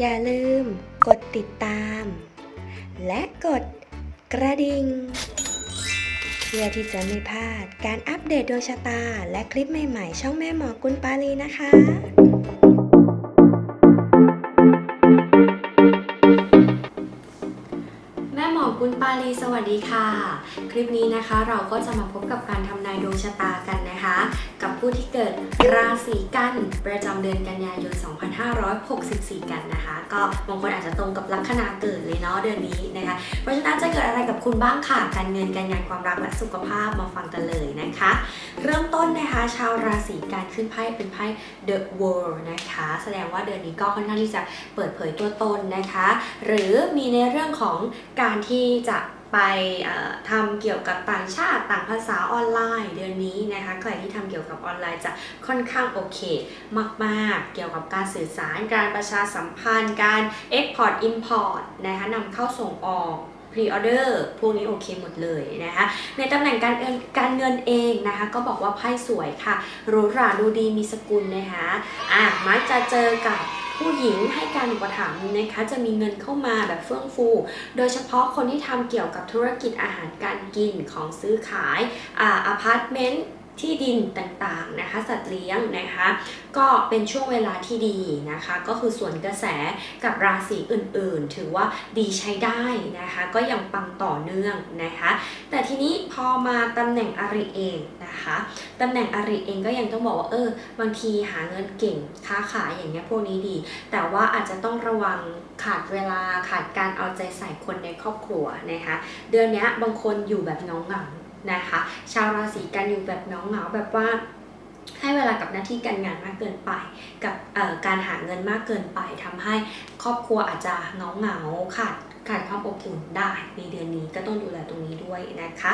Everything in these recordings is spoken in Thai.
อย่าลืมกดติดตาม และกดกระดิ่ง เพื่อที่จะไม่พลาดการอัปเดตดวงชะตา และคลิปใหม่ๆ ช่องแม่หมอกุลปาลีนะคะแม่หมอกุลปาลีส วัสดีค่ะ คลิปนี้นะคะเราก็จะมาพบกับการทำนายดวงชะตากันนะคะ กับผู้ที่เกิดราศีกัน ประจำเดือนกันยายน 2564 กันนะคะ ก็บางคนอาจจะตรงกับลัคนาเกิดเลยเนาะเดือนนี้นะคะ เพราะฉะนั้นจะเกิดอะไรกับคุณบ้างค่ะการเงินการงานความรักและสุขภาพมาฟังกันเลยนะคะ เริ่มต้นนะคะ ชาวราศีกันขึ้นไพ่เป็นไพ่ The World นะคะ แสดงว่าเดือนนี้ก็ค่อนข้างที่จะเปิดเผยตัวตนนะคะ หรือมีในเรื่องของการที่จะ ไปทำเกี่ยวกับต่างชาติต่างภาษาออนไลน์เดือนนี้นะคะใครที่ทำเกี่ยวกับออนไลน์จะค่อนข้างโอเคมากๆ เกี่ยวกับการสื่อสารการประชาสัมพันธ์ การ Export Import นะคะนำเข้าส่งออก พรีออเดอร์พวกนี้โอเคหมดเลยนะคะ ในตำแหน่งการเงินการเงินเองนะคะ ก็บอกว่าไพ่สวยค่ะหรูหราดูดีมีสกุลนะคะอะมักจะเจอกับผู้หญิงให้การอุปถัมภ์นะคะจะมีเงินเข้ามาแบบเฟื่องฟู โดยเฉพาะคนที่ทำเกี่ยวกับธุรกิจอาหารการกินของซื้อขายอาอพาร์ตเมนต์ ที่ดินต่างๆนะคะ สัตว์เลี้ยงนะคะ ก็เป็นช่วงเวลาที่ดีนะคะ ก็คือส่วนกระแสกับราศีอื่นๆ ถือว่าดีใช้ได้นะคะ ก็ยังปังต่อเนื่องนะคะ แต่ทีนี้พอมาตำแหน่งอริเองนะคะตำแหน่งอริเองก็ยังต้องบอกว่าเออบางทีหาเงินเก่งค้าขายอย่างเงี้ยพวกนี้ดี แต่ว่าอาจจะต้องระวังขาดเวลาขาดการเอาใจใส่คนในครอบครัวนะคะ เดือนนี้บางคนอยู่แบบเงาเงา นะคะ ชาวราศีกันอยู่แบบน้องเหงาแบบว่าให้เวลากับหน้าที่การงานมากเกินไป กับการหาเงินมากเกินไปทำให้ครอบครัวอาจจะเงาเงาขาด ขาดความอบอุ่นได้ในเดือนนี้ก็ต้องดูแลตรงนี้ด้วยนะคะ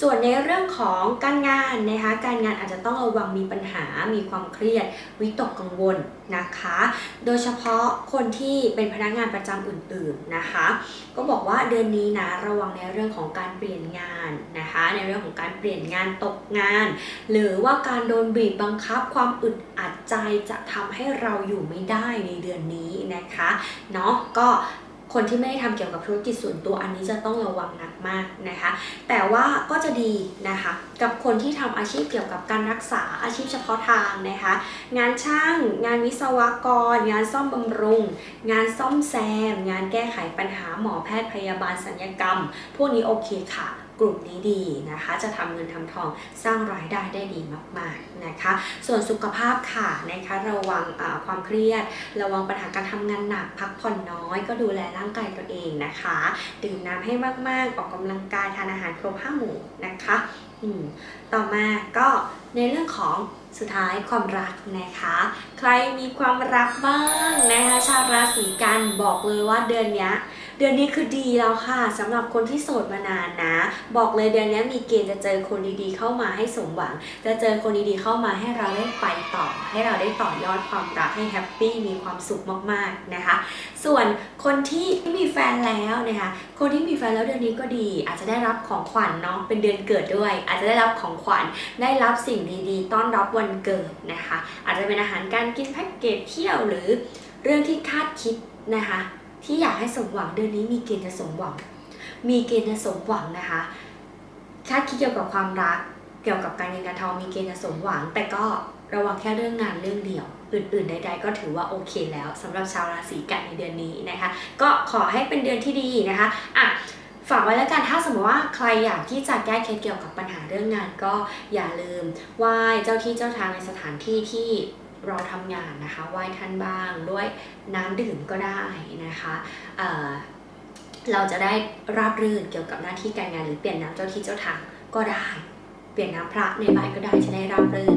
ส่วนในเรื่องของการงานนะคะ การงานอาจจะต้องระวังมีปัญหา มีความเครียด วิตกกังวลนะคะ โดยเฉพาะคนที่เป็นพนักงานประจำอื่นๆนะคะ ก็บอกว่าเดือนนี้นะระวังในเรื่องของการเปลี่ยนงานนะคะ ในเรื่องของการเปลี่ยนงานตกงาน หรือว่าการโดนบีบบังคับความอึดอัดใจจะทำให้เราอยู่ไม่ได้ในเดือนนี้นะคะเนาะก็ คนที่ไม่ได้ทำเกี่ยวกับธุรกิจส่วนตัวอันนี้จะต้องระวังหนักมากนะคะ แต่ว่าก็จะดีนะคะ กับคนที่ทำอาชีพเกี่ยวกับการรักษาอาชีพเฉพาะทางนะคะ งานช่าง งานวิศวกร งานซ่อมบำรุง งานซ่อมแซม งานแก้ไขปัญหาหมอแพทย์พยาบาลสัญญกรรม พวกนี้โอเคค่ะ กลุ่มนี้ดีนะคะ จะทำเงินทำทองสร้างรายได้ได้ดีมากๆนะคะ ส่วนสุขภาพค่ะนะคะระวังความเครียด ระวังปัญหาการทำงานหนักพักผ่อนน้อย ก็ดูแลร่างกายตัวเองนะคะ ดื่มน้ำให้มากๆ ออกกำลังกายทานอาหารครบห้าหมู่นะคะต่อมาก็ในเรื่องของสุดท้ายความรักนะคะ ใครมีความรักบ้างนะคะชาวราศีกันบอกเลยว่าเดือนนี้ เดือนนี้คือดีแล้วค่ะสำหรับคนที่โสดมานานนะ บอกเลยเดือนนี้มีเกณฑ์จะเจอคนดีๆเข้ามาให้สมหวัง จะเจอคนดีๆเข้ามาให้เราได้ไปต่อ ให้เราได้ต่อยอดความรักให้แฮปปี้มีความสุขมากๆนะคะ ส่วนคนที่ไม่มีแฟนแล้วนะคะ คนที่มีแฟนแล้วเดือนนี้ก็ดี อาจจะได้รับของขวัญเนาะเป็นเดือนเกิดด้วย อาจจะได้รับของขวัญได้รับสิ่งดีๆ ต้อนรับวันเกิดนะคะ อาจจะเป็นอาหารการกินแพ็กเกจเที่ยวหรือเรื่องที่คาดคิดนะคะ ที่อยากให้สมหวังเดือนนี้มีเกณฑ์จะสมหวัง มีเกณฑ์จะสมหวังนะคะคาดคิดเกี่ยวกับความรัก เกี่ยวกับการเงินการทองมีเกณฑ์จะสมหวัง แต่ก็ระวังแค่เรื่องงานเรื่องเดียว อื่นๆใด ๆ ก็ถือว่าโอเคแล้วสำหรับชาวราศีกันในเดือนนี้นะคะ ก็ขอให้เป็นเดือนที่ดีนะคะอะฝากไว้แล้วกันถ้าสมมติว่าใครอยากที่จะแก้เคล็ดเกี่ยวกับปัญหาเรื่องงานก็อย่าลืมไหว้เจ้าที่เจ้าทางในสถานที่ที่ ราทำงานนะคะไหว้ท่านบ้างด้วยน้ำดื่มก็ได้นะคะเเราจะได้ราบรื่นเกี่ยวกับหน้าที่การงานหรือเปลี่ยนน้ำเจ้าที่เจ้าทางก็ได้ เปลี่ยนน้ำพระในบ้านก็ได้จะได้ราบรื่น